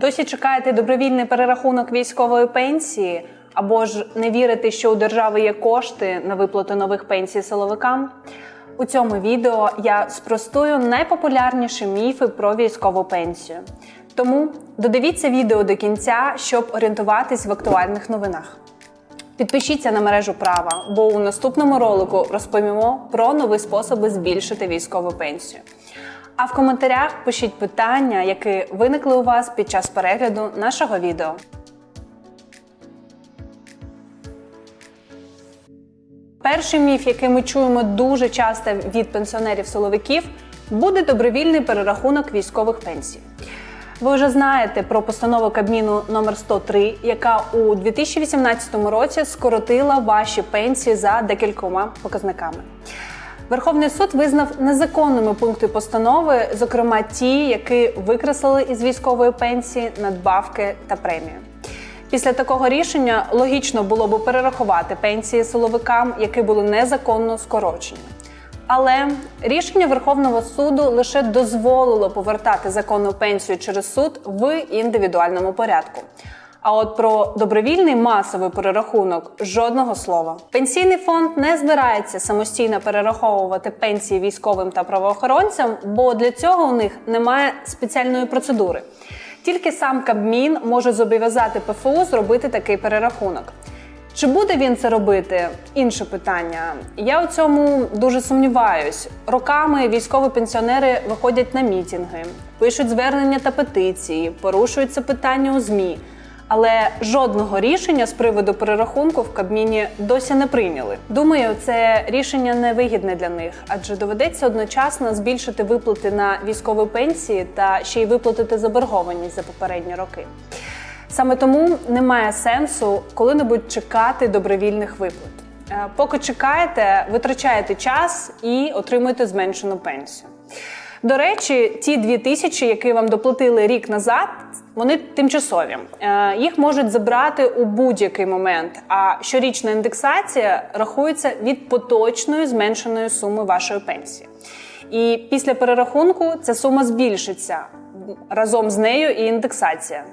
Досі чекаєте добровільний перерахунок військової пенсії, або ж не вірите, що у держави є кошти на виплату нових пенсій силовикам? У цьому відео я спростую найпопулярніші міфи про військову пенсію. Тому додивіться відео до кінця, щоб орієнтуватись в актуальних новинах. Підпишіться на мережу права, бо у наступному ролику розповімо про нові способи збільшити військову пенсію. А в коментарях пишіть питання, які виникли у вас під час перегляду нашого відео. Перший міф, який ми чуємо дуже часто від пенсіонерів-силовиків, буде добровільний перерахунок військових пенсій. Ви вже знаєте про постанову Кабміну номер 103, яка у 2018 році скоротила ваші пенсії за декількома показниками. Верховний суд визнав незаконними пункти постанови, зокрема ті, які викреслили із військової пенсії надбавки та премію. Після такого рішення логічно було б перерахувати пенсії силовикам, які були незаконно скорочені. Але рішення Верховного суду лише дозволило повертати законну пенсію через суд в індивідуальному порядку. А от про добровільний масовий перерахунок жодного слова. Пенсійний фонд не збирається самостійно перераховувати пенсії військовим та правоохоронцям, бо для цього у них немає спеціальної процедури. Тільки сам Кабмін може зобов'язати ПФУ зробити такий перерахунок. Чи буде він це робити? Інше питання. Я у цьому дуже сумніваюсь. Роками військові пенсіонери виходять на мітинги, пишуть звернення та петиції, порушуються питання у ЗМІ. Але жодного рішення з приводу перерахунку в Кабміні досі не прийняли. Думаю, це рішення не вигідне для них, адже доведеться одночасно збільшити виплати на військові пенсії та ще й виплатити заборгованість за попередні роки. Саме тому немає сенсу коли-небудь чекати добровільних виплат. Е, Поки чекаєте, витрачаєте час і отримуєте зменшену пенсію. До речі, ті дві тисячі, які вам доплатили рік назад, вони тимчасові. Е, Їх можуть забрати у будь-який момент. А щорічна індексація рахується від поточної зменшеної суми вашої пенсії. І після перерахунку ця сума збільшиться разом з нею і індексація.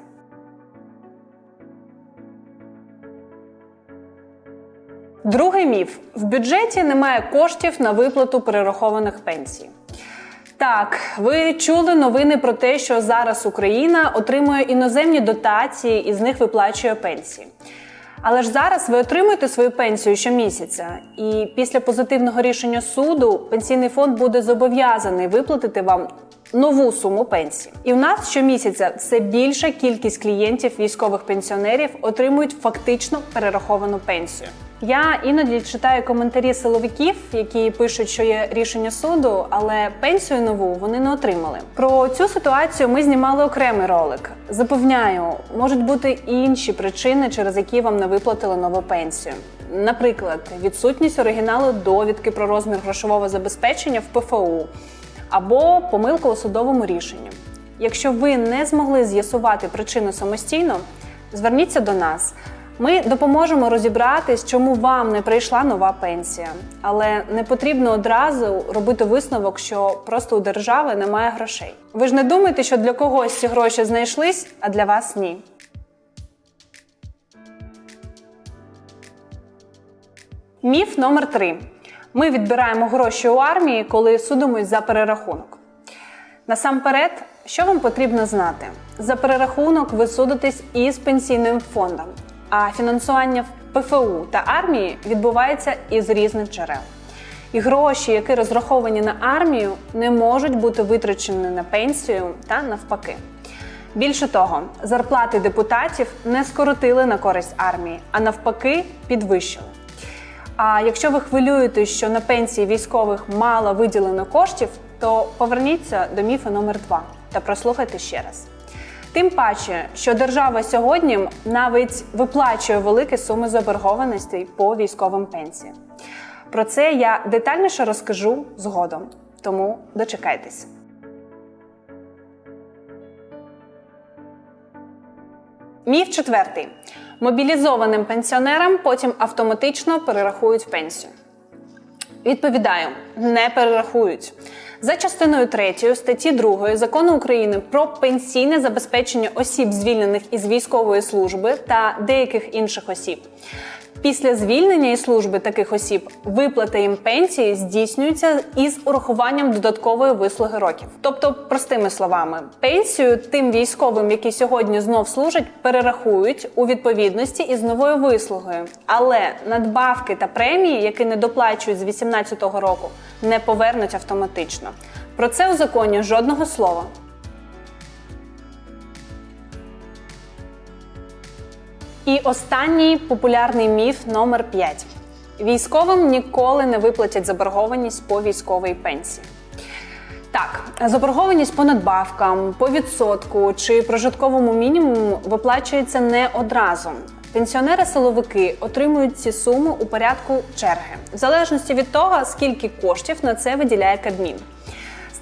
Другий міф: в бюджеті немає коштів на виплату перерахованих пенсій. Так, ви чули новини про те, що зараз Україна отримує іноземні дотації і з них виплачує пенсії. Але ж зараз ви отримуєте свою пенсію щомісяця, і після позитивного рішення суду пенсійний фонд буде зобов'язаний виплатити вам нову суму пенсії. І в нас щомісяця все більша кількість клієнтів військових пенсіонерів отримують фактично перераховану пенсію. Я іноді читаю коментарі силовиків, які пишуть, що є рішення суду, але пенсію нову вони не отримали. Про цю ситуацію ми знімали окремий ролик. Запевняю, можуть бути інші причини, через які вам не виплатили нову пенсію. Наприклад, відсутність оригіналу довідки про розмір грошового забезпечення в ПФУ або помилка у судовому рішенні. Якщо ви не змогли з'ясувати причину самостійно, зверніться до нас. Ми допоможемо розібратись, чому вам не прийшла нова пенсія. Але не потрібно одразу робити висновок, що просто у держави немає грошей. Ви ж не думаєте, що для когось ці гроші знайшлись, а для вас ні. Міф номер 3 Ми відбираємо гроші у армії, коли судимось за перерахунок. Насамперед, що вам потрібно знати? За перерахунок ви судитесь із пенсійним фондом, а фінансування в ПФУ та армії відбувається із різних джерел. І гроші, які розраховані на армію, не можуть бути витрачені на пенсію та навпаки. Більше того, зарплати депутатів не скоротили на користь армії, а навпаки, підвищили. А якщо ви хвилюєтесь, що на пенсії військових мало виділено коштів, то поверніться до міфу номер 2 та прослухайте ще раз. Тим паче, що держава сьогодні навіть виплачує великі суми заборгованостей по військовим пенсіям. Про це я детальніше розкажу згодом, тому дочекайтесь. Міф четвертий: мобілізованим пенсіонерам потім автоматично перерахують пенсію. Відповідаю, не перерахують. За частиною 3 статті 2 закону України про пенсійне забезпечення осіб, звільнених із військової служби та деяких інших осіб. Після звільнення із служби таких осіб виплата їм пенсії здійснюється із урахуванням додаткової вислуги років. Тобто, простими словами, пенсію тим військовим, які сьогодні знов служать, перерахують у відповідності із новою вислугою. Але надбавки та премії, які не доплачують з 2018 року, не повернуть автоматично. Про це у законі жодного слова. І останній популярний міф номер 5. Військовим ніколи не виплатять заборгованість по військовій пенсії. Заборгованість по надбавкам, по відсотку чи прожитковому мінімуму виплачується не одразу. Пенсіонери-силовики отримують ці суми у порядку черги, в залежності від того, скільки коштів на це виділяє Кабмін.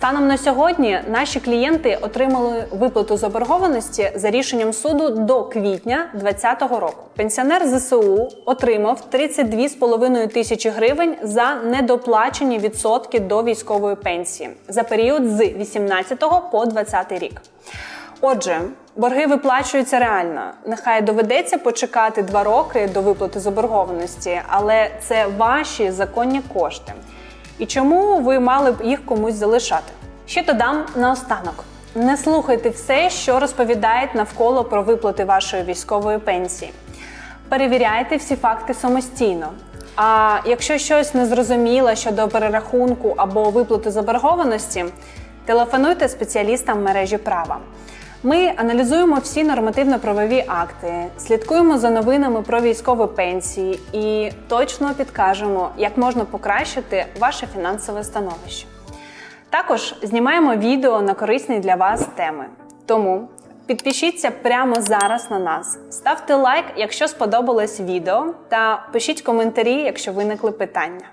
Станом на сьогодні наші клієнти отримали виплату заборгованості за рішенням суду до квітня 2020 року. Пенсіонер ЗСУ отримав 32,5 тисячі гривень за недоплачені відсотки до військової пенсії за період з 18 по 20 рік. Отже, борги виплачуються реально. Нехай доведеться почекати два роки до виплати заборгованості, але це ваші законні кошти. І чому ви мали б їх комусь залишати? Ще додам наостанок: не слухайте все, що розповідають навколо про виплати вашої військової пенсії. Перевіряйте всі факти самостійно. А якщо щось незрозуміло щодо перерахунку або виплати заборгованості, телефонуйте спеціалістам мережі права. Ми аналізуємо всі нормативно-правові акти, слідкуємо за новинами про військові пенсії і точно підкажемо, як можна покращити ваше фінансове становище. Також знімаємо відео на корисні для вас теми. Тому підпишіться прямо зараз на нас, ставте лайк, якщо сподобалось відео, та пишіть коментарі, якщо виникли питання.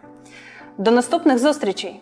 До наступних зустрічей!